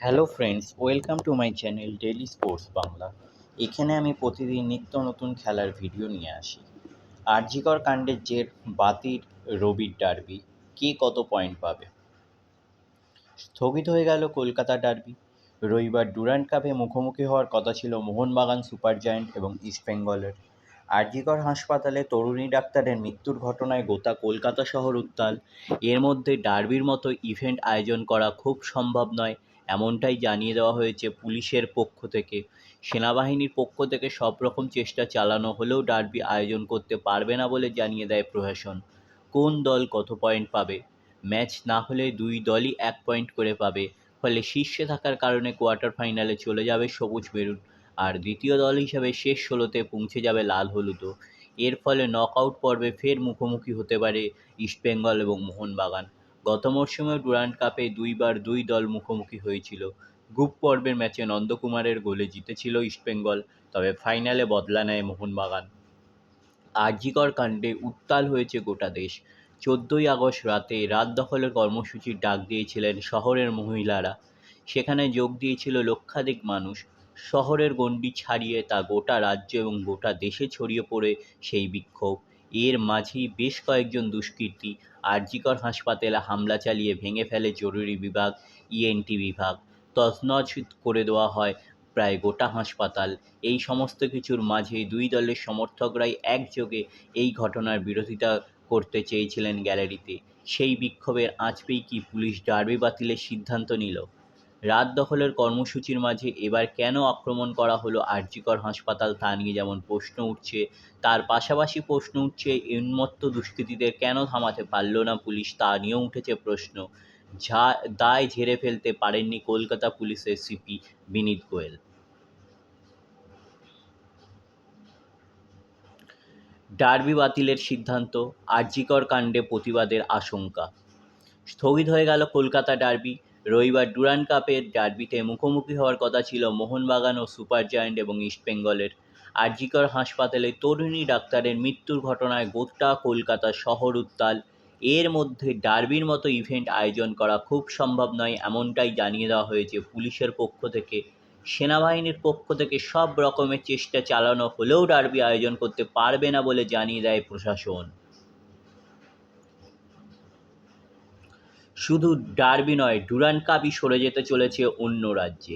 Hello friends welcome to my channel daily sports Bangla এখানে আমি প্রতিদিন নিত্য নতুন খেলার ভিডিও নিয়ে আসি। আরজিকর কাণ্ডের জের বাতিল রবির ডার্বি কে কত পয়েন্ট পাবে? স্থগিত হয়ে গেল কলকাতা ডার্বি রবিবার ডুরান্ড কাপে মুখোমুখি হওয়ার কথা ছিল মোহনবাগান সুপার জায়েন্ট এবং ইস্টবেঙ্গলের আরজিকর হাসপাতালে তরুণী ডাক্তারের মৃত্যুর ঘটনায় গোটা কলকাতা শহর উত্তাল। এর মধ্যে ডার্বির মতো ইভেন্ট আয়োজন করা খুব সম্ভব নয়। এমনটাই জানিয়ে দেওয়া হয়েছে পুলিশের পক্ষ থেকে। সেনাবাহিনীর পক্ষ থেকে সব রকম চেষ্টা চালানো হলেও ডার্বি আয়োজন করতে পারবে না বলে জানিয়ে দেয় প্রশাসন। কোন দল কত পয়েন্ট পাবে? ম্যাচ না হলে দুই দলই এক পয়েন্ট করে পাবে। ফলে শীর্ষে থাকার কারণে কোয়ার্টার ফাইনালে চলে যাবে সবুজ মেরুন আর দ্বিতীয় দল হিসাবে শেষ ষোলোতে পৌঁছে যাবে লাল হলুদও। এর ফলে নকআউট পর্বে ফের মুখোমুখি হতে পারে ইস্টবেঙ্গল এবং মোহনবাগান। গত মরশুমে ডুরান্ড কাপে দুইবার দুই দল মুখোমুখি হয়েছিল। গ্রুপ পর্বের ম্যাচে নন্দকুমারের গোলে জিতেছিল ইস্টবেঙ্গল তবে ফাইনালে বদলা নেয় মোহনবাগান। আরজিকর কাণ্ডে উত্তাল হয়েছে গোটা দেশ। চোদ্দোই আগস্ট রাতে রাত দখলের কর্মসূচির ডাক দিয়েছিলেন শহরের মহিলারা। সেখানে যোগ দিয়েছিল লক্ষাধিক মানুষ। শহরের গণ্ডি ছাড়িয়ে তা গোটা রাজ্য এবং গোটা দেশে ছড়িয়ে পড়ে সেই বিক্ষোভ। এর মাঝেই বেশ কয়েকজন দুষ্কৃতী আরজিকর হাসপাতালে হামলা চালিয়ে ভেঙে ফেলে জরুরি বিভাগ ইএনটি বিভাগ। তছনছ করে দেওয়া হয় প্রায় গোটা হাসপাতাল। এই সমস্ত কিছুর মাঝে দুই দলের সমর্থকরাই একযোগে এই ঘটনার বিরোধিতা করতে চেয়েছিলেন গ্যালারিতে। সেই বিক্ষোভের আঁচ পেয়েই কি পুলিশ ডার্বি বাতিলের সিদ্ধান্ত নিল? রাত দখলের কর্মসূচির মাঝে এবার কেন আক্রমণ করা হলো আরজিকর হাসপাতাল তা নিয়ে যেমন প্রশ্ন উঠছে, তার পাশাপাশি প্রশ্ন উঠছে, উন্মত্ত দুষ্কৃতীদের কেন থামাতে পারল না পুলিশ তা নিয়েও উঠেছে প্রশ্ন। যা দায় ঝেড়ে ফেলতে পারেননি কলকাতা পুলিশের সিপি বিনীত গোয়েল। ডার্বি বাতিলের সিদ্ধান্ত, আরজিকর কাণ্ডে প্রতিবাদের আশঙ্কা। স্থগিত হয়ে গেল কলকাতা ডার্বি রবিবার ডুরান্ড কাপের ডার্বিতে মুখোমুখি হওয়ার কথা ছিল মোহনবাগান ও সুপার জায়ান্ট এবং ইস্টবেঙ্গলের আরজিকর হাসপাতালে তরুণী ডাক্তারের মৃত্যুর ঘটনায় গোটা কলকাতা শহর উত্তাল। এর মধ্যে ডার্বির মতো ইভেন্ট আয়োজন করা খুব সম্ভব নয় এমনটাই জানিয়ে দেওয়া হয়েছে পুলিশের পক্ষ থেকে। সেনাবাহিনীর পক্ষ থেকে সব রকমের চেষ্টা চালানো হলেও ডার্বি আয়োজন করতে পারবে না বলে জানিয়ে দেয় প্রশাসন। শুধু ডার্বি নয়, ডুরান্ড কাপই সরে যেতে চলেছে অন্য রাজ্যে।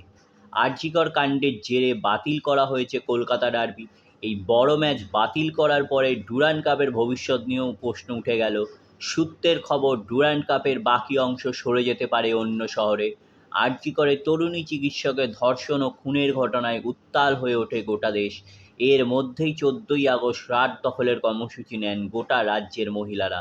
আরজিকর কাণ্ডের জেরে বাতিল করা হয়েছে কলকাতা ডার্বি। এই বড় ম্যাচ বাতিল করার পরে ডুরান্ড কাপের ভবিষ্যৎ নিয়েও প্রশ্ন উঠে গেল। সূত্রের খবর, ডুরান্ড কাপের বাকি অংশ সরে যেতে পারে অন্য শহরে। আরজিকরে তরুণী চিকিৎসকের ধর্ষণ ও খুনের ঘটনায় উত্তাল হয়ে ওঠে গোটা দেশ। এর মধ্যেই চোদ্দোই আগস্ট রাত দখলের কর্মসূচি নেন গোটা রাজ্যের মহিলারা।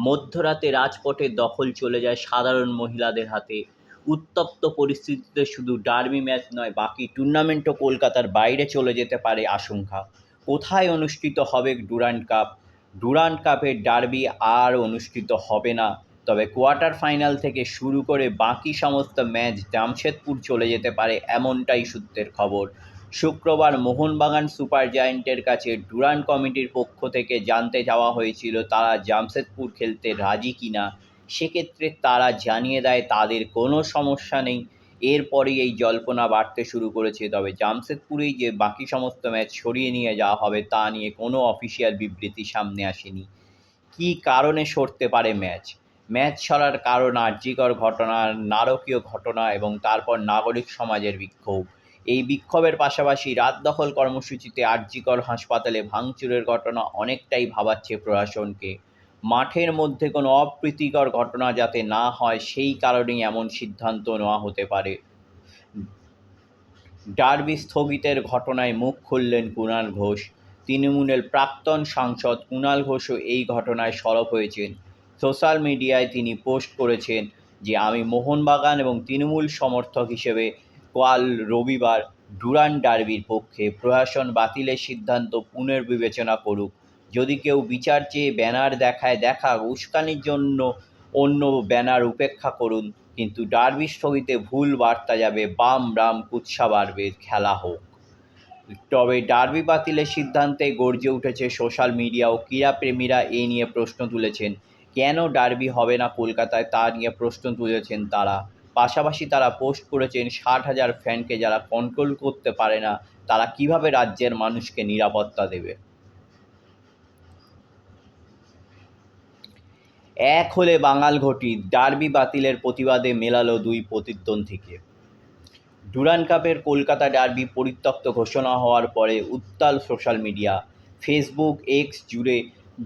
মধ্যরাতে রাজপথের দখল চলে যায় সাধারণ মহিলাদের হাতে। উত্তপ্ত পরিস্থিতিতে শুধু ডার্বি ম্যাচ নয়, বাকি টুর্নামেন্টও কলকাতার বাইরে চলে যেতে পারে আশঙ্কা। কোথায় অনুষ্ঠিত হবে ডুরান্ড কাপ? ডুরান্ড কাপের ডার্বি আর অনুষ্ঠিত হবে না। তবে কোয়ার্টার ফাইনাল থেকে শুরু করে বাকি সমস্ত ম্যাচ জামশেদপুর চলে যেতে পারে এমনটাই সূত্রের খবর। শুক্রবার মোহনবাগান সুপার জায়েন্টের কাছে ডুরান কমিটির পক্ষ থেকে জানতে যাওয়া হয়েছিল তারা জামশেদপুর খেলতে রাজি কিনা। সেক্ষেত্রে তারা জানিয়ে দেয়, তাদের কোনো সমস্যা নেই। এরপরেই এই জল্পনা বাড়তে শুরু করেছে। তবে জামশেদপুরেই যে বাকি সমস্ত ম্যাচ সরিয়ে নিয়ে যাওয়া হবে, তা নিয়ে কোনো অফিসিয়াল বিবৃতি সামনে আসেনি। কী কারণে সরতে পারে ম্যাচ? ম্যাচ সরার কারণ আর্যিকর ঘটনার নারকীয় ঘটনা এবং তারপর নাগরিক সমাজের বিক্ষোভ। এই বিক্ষোভের পাশাপাশি রাত দখল কর্মসূচিতে আরজিকর হাসপাতালে ভাঙচুরের ঘটনা অনেকটাই ভাবাচ্ছে প্রশাসনকে। মাঠের মধ্যে কোনো অপ্রীতিকর ঘটনা যাতে না হয়, সেই কারণেই এমন সিদ্ধান্ত নেওয়া হতে পারে। ডার্বি স্থগিতের ঘটনায় মুখ খুললেন কুণাল ঘোষ। তৃণমূলের প্রাক্তন সাংসদ কুণাল ঘোষও এই ঘটনায় সরব হয়েছেন। সোশ্যাল মিডিয়ায় তিনি পোস্ট করেছেন যে, আমি মোহনবাগান এবং তৃণমূল সমর্থক হিসেবে কাল রবিবার ডুরান্ড ডার্বির পক্ষে প্রশাসন বাতিলের সিদ্ধান্ত পুনর্বিবেচনা করুক। যদি কেউ বিচার চেয়ে ব্যানার দেখায় দেখা উস্কানির জন্য অন্য ব্যানার উপেক্ষা করুন, কিন্তু ডার্বি স্থগিতে ভুল বার্তা যাবে, বাম রাম কুৎসা বাড়বে, খেলা হোক। তবে ডার্বি বাতিলের সিদ্ধান্তে গর্জে উঠেছে সোশ্যাল মিডিয়া ও ক্রীড়াপ্রেমীরা এ নিয়ে প্রশ্ন তুলেছেন, কেন ডার্বি হবে না কলকাতায় তা নিয়ে প্রশ্ন তুলেছেন তারা। পাশাপাশি তারা পোস্ট করেছেন ষাট হাজার ফ্যানকে যারা কন্ট্রোল করতে পারে না, তারা কীভাবে রাজ্যের মানুষকে নিরাপত্তা দেবে? এক হলে বাঙাল ঘটি ডার্বি বাতিলের প্রতিবাদে মেলালো দুই প্রতিদ্বন্দ্বীকে। ডুরান কাপের কলকাতা ডার্বি পরিত্যক্ত ঘোষণা হওয়ার পরে উত্তাল সোশ্যাল মিডিয়া ফেসবুক এক্স জুড়ে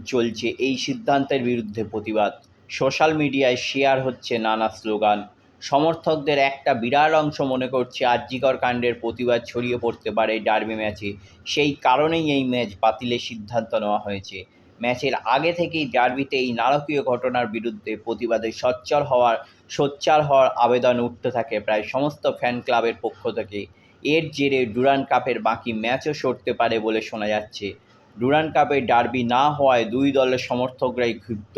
চলছে এই সিদ্ধান্তের বিরুদ্ধে প্রতিবাদ। সোশ্যাল মিডিয়ায় শেয়ার হচ্ছে নানা স্লোগান সমর্থকদের একটা বিরাট অংশ মনে করছে আর্যিকর কাণ্ডের প্রতিবাদ ছড়িয়ে পড়তে পারে ডার্বি ম্যাচে। সেই কারণেই এই ম্যাচ বাতিলের সিদ্ধান্ত নেওয়া হয়েছে। ম্যাচের আগে থেকেই ডার্বিতে এই নারকীয় ঘটনার বিরুদ্ধে প্রতিবাদে সোচ্চার হওয়ার সোচ্চার হওয়ার আবেদন উঠতে থাকে প্রায় সমস্ত ফ্যান ক্লাবের পক্ষ থেকে। এর জেরে ডুরান কাপের বাকি ম্যাচও সরতে পারে বলে শোনা যাচ্ছে। ডুরান কাপে ডার্বি না হওয়ায় দুই দলের সমর্থকরাই ক্ষুব্ধ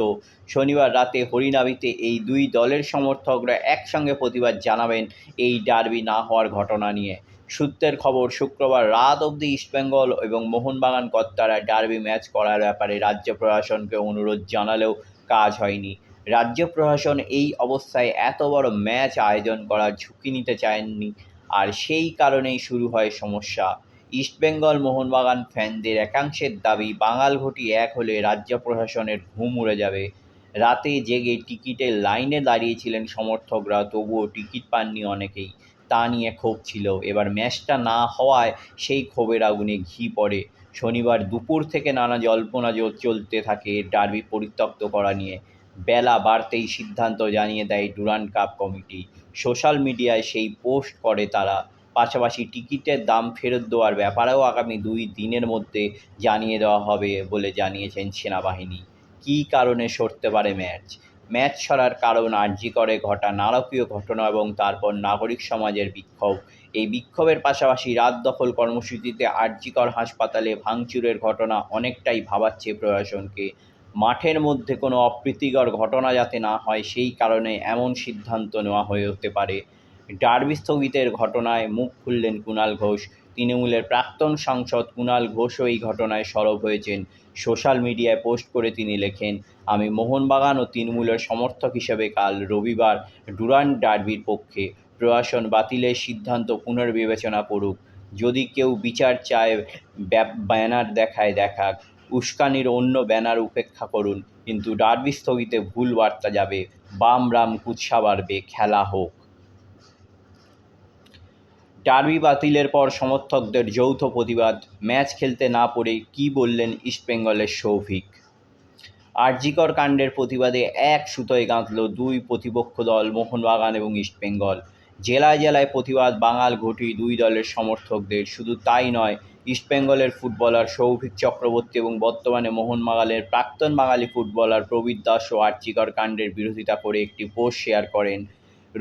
শনিবার রাতে হরিনাবিতে এই দুই দলের সমর্থকরা একসঙ্গে প্রতিবাদ জানাবেন এই ডার্বি না হওয়ার ঘটনা নিয়ে। সূত্রের খবর, শুক্রবার রাত অবধি ইস্টবেঙ্গল এবং মোহনবাগান কর্তারা ডার্বি ম্যাচ করার ব্যাপারে রাজ্য প্রশাসনকে অনুরোধ জানালেও কাজ হয়নি। রাজ্য প্রশাসন এই অবস্থায় এত বড় ম্যাচ আয়োজন করার ঝুঁকি নিতে চায়নি, আর সেই কারণেই শুরু হয় সমস্যা। ইস্টবেঙ্গল মোহনবাগান ফ্যানদের একাংশের দাবি, বাঙাল ঘটি এক হলে রাজ্য প্রশাসনের ঘুম উড়ে যাবে। রাতে জেগে টিকিটের লাইনে দাঁড়িয়েছিলেন সমর্থকরা, তবুও টিকিট পাননি অনেকেই। তা নিয়ে ক্ষোভ ছিল। এবার ম্যাচটা না হওয়ায় সেই ক্ষোভের আগুনে ঘি পড়ে। শনিবার দুপুর থেকে নানা জল্পনা চলতে থাকে ডার্বি পরিত্যক্ত করা নিয়ে। বেলা বাড়তেই সিদ্ধান্ত জানিয়ে দেয় ডুরান্ড কাপ কমিটি। সোশ্যাল মিডিয়ায় সেই পোস্ট করে তারা। পাশাপাশি টিকিটের দাম ফেরত দেওয়ার ব্যাপারেও আগামী দুই দিনের মধ্যে জানিয়ে দেওয়া হবে বলে জানিয়েছেন সেনাবাহিনী। কী কারণে সরতে পারে ম্যাচ? ম্যাচ সরার কারণ আর্জি করে ঘটা নারকীয় ঘটনা এবং তারপর নাগরিক সমাজের বিক্ষোভ। এই বিক্ষোভের পাশাপাশি রাত দখল কর্মসূচিতে আর্জিকর হাসপাতালে ভাঙচুরের ঘটনা অনেকটাই ভাবাচ্ছে প্রশাসনকে। মাঠের মধ্যে কোনো অপ্রীতিকর ঘটনা যাতে না হয়, সেই কারণে এমন সিদ্ধান্ত নেওয়া হয়ে হতে পারে ডার্বি স্থগিতের ঘটনায় মুখ খুললেন কুণাল ঘোষ। তৃণমূলের প্রাক্তন সাংসদ কুণাল ঘোষও এই ঘটনায় সরব হয়েছেন। সোশ্যাল মিডিয়ায় পোস্ট করে তিনি লেখেন, আমি মোহনবাগান ও তৃণমূলের সমর্থক হিসেবে কাল রবিবার ডুরান্ড ডার্বির পক্ষে প্রশাসন বাতিলের সিদ্ধান্ত পুনর্বিবেচনা করুক। যদি কেউ বিচার চায় ব্যানার দেখায় দেখাক। উস্কানির অন্য ব্যানার উপেক্ষা করুন। কিন্তু ডার্বি স্থগিতে ভুল বার্তা যাবে। বাম রাম কুৎসা বাড়বে। খেলা হোক। ডার্বি বাতিলের পর সমর্থকদের যৌথ প্রতিবাদ। ম্যাচ খেলতে না পারে কী বললেন ইস্টবেঙ্গলের সৌভিক আরজিকর কাণ্ডের প্রতিবাদে এক সুতোয় গাঁথল দুই প্রতিপক্ষ দল, মোহনবাগান এবং ইস্টবেঙ্গল জেলায় জেলায় প্রতিবাদ, বাঙাল ঘটি দুই দলের সমর্থকদের। শুধু তাই নয় ইস্টবেঙ্গলের ফুটবলার সৌভিক চক্রবর্তী এবং বর্তমানে মোহনবাগানের প্রাক্তন বাঙালি ফুটবলার প্রবীর দাসও আর্চিকর কাণ্ডের বিরোধিতা করে একটি পোস্ট শেয়ার করেন।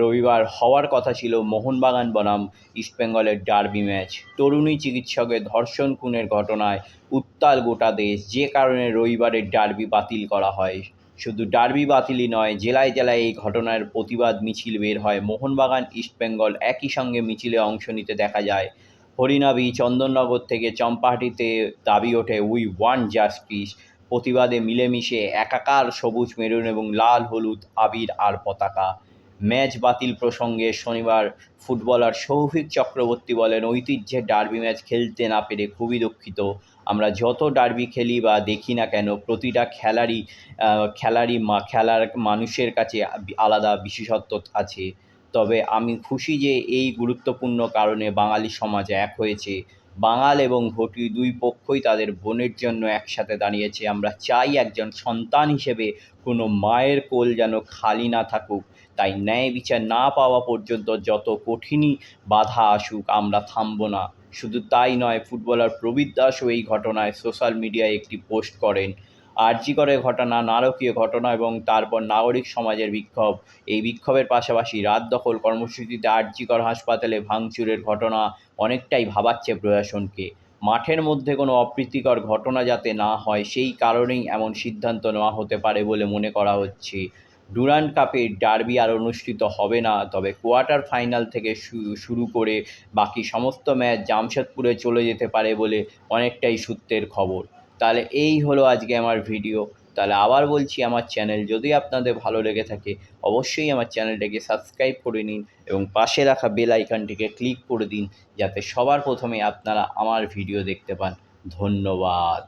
রবিবার হওয়ার কথা ছিল মোহনবাগান বনাম ইস্টবেঙ্গলের ডার্বি ম্যাচ। তরুণী চিকিৎসকের ধর্ষণ খুনের ঘটনায় উত্তাল গোটা দেশ, যে কারণে রবিবারের ডার্বি বাতিল করা হয়। শুধু ডার্বি বাতিলই নয়, জেলায় জেলায় এই ঘটনার প্রতিবাদ মিছিল বের হয়। মোহনবাগান ইস্টবেঙ্গল একই সঙ্গে মিছিলে অংশ নিতে দেখা যায়। হরিনাবি চন্দননগর থেকে চম্পাহাটিতে দাবি ওঠে উই ওয়ান জাস্টিস প্রতিবাদে মিলেমিশে একাকার সবুজ মেরুন এবং লাল, হলুদ, আবির আর পতাকা। ম্যাচ বাতিল প্রসঙ্গে শনিবার ফুটবলার সৌভিক চক্রবর্তী বলেন, ঐতিহ্যের ডার্বি ম্যাচ খেলতে না পেরে খুবই দুঃখিত। আমরা যত ডার্বি খেলি বা দেখি না কেন, প্রতিটা খেলারই খেলারই মা, খেলার মানুষের কাছে আলাদা বিশেষত্ব আছে। তবে আমি খুশি যে এই গুরুত্বপূর্ণ কারণে বাঙালি সমাজ এক হয়েছে। বাঙাল এবং ঘটি দুই পক্ষই তাদের বোনের জন্য একসাথে দাঁড়িয়েছে। আমরা চাই একজন সন্তান হিসেবে কোনো মায়ের কোল যেন খালি না থাকুক। তাই ন্যায় বিচার না পাওয়া পর্যন্ত যত কঠিনই বাধা আসুক, আমরা থামব না। শুধু তাই নয়, ফুটবলার প্রবীর দাসও এই ঘটনায় সোশ্যাল মিডিয়ায় একটি পোস্ট করেন। আর্জিকরের ঘটনা, নারকীয় ঘটনা এবং তারপর নাগরিক সমাজের বিক্ষোভ। এই বিক্ষোভের পাশাপাশি রাত দখল কর্মসূচিতে আর্জিকর হাসপাতালে ভাঙচুরের ঘটনা অনেকটাই ভাবাচ্ছে প্রশাসনকে। মাঠের মধ্যে কোনো অপ্রীতিকর ঘটনা যাতে না হয়, সেই কারণেই এমন সিদ্ধান্ত নেওয়া হতে পারে বলে মনে করা হচ্ছে। ডুরান্ড কাপে ডার্বি আর অনুষ্ঠিত হবে না, তবে কোয়ার্টার ফাইনাল থেকে শুরু করে বাকি সমস্ত ম্যাচ জামশেদপুরে চলে যেতে পারে বলে অনেকটাই সূত্রের খবর। তাহলে এই হলো আজকে আমার ভিডিও তাহলে আবার বলছি আমার চ্যানেল যদি আপনাদের ভালো লেগে থাকে, অবশ্যই আমার চ্যানেলটাকে সাবস্ক্রাইব করে নিন এবং পাশে রাখা বেল আইকনটিকে ক্লিক করে দিন, যাতে সবার প্রথমে আপনারা আমার ভিডিও দেখতে পান। ধন্যবাদ।